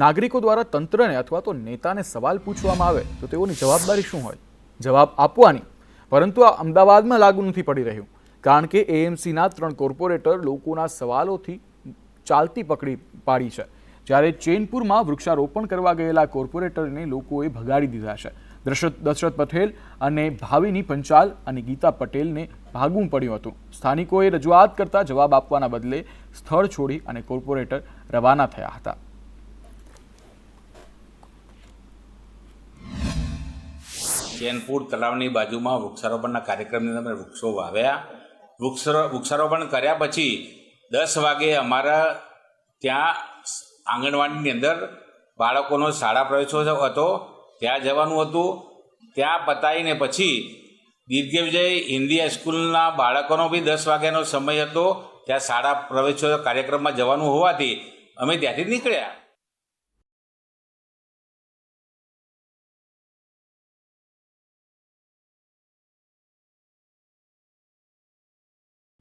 નાગરિકો દ્વારા તંત્રને અથવા તો નેતાને સવાલ પૂછવામાં આવે તો તેઓની જવાબદારી શું હોય? જવાબ આપવાની. પરંતુ આ અમદાવાદમાં લાગુ નથી પડી રહ્યું. કારણ કે એએમસીના ત્રણ કોર્પોરેટર લોકોના સવાલોથી ચાલતી પકડી પાડી છે. જ્યારે ચેનપુરમાં વૃક્ષારોપણ કરવા ગયેલા કોર્પોરેટરને લોકોએ ભગાડી દીધા છે. દશરથ દશરથ પટેલ અને ભાવિની પંચાલ અને ગીતા પટેલને ભાગવું પડ્યું હતું. સ્થાનિકોએ રજૂઆત કરતા જવાબ આપવાના બદલે સ્થળ છોડી અને કોર્પોરેટર રવાના થયા હતા. ચેનપુર તળાવની બાજુમાં વૃક્ષારોપણના કાર્યક્રમની અંદર વૃક્ષો વાવ્યા. વૃક્ષ વૃક્ષારોપણ કર્યા પછી દસ વાગે અમારા ત્યાં આંગણવાડીની અંદર બાળકોનો શાળા પ્રવેશો હતો. ત્યાં જવાનું હતું. ત્યાં પતાવીને પછી દીર્ઘ વિજય હિન્દી હાઈસ્કૂલના બાળકોનો બી દસ વાગ્યાનો સમય હતો. ત્યાં શાળા પ્રવેશો કાર્યક્રમમાં જવાનું હોવાથી અમે ત્યાંથી નીકળ્યા.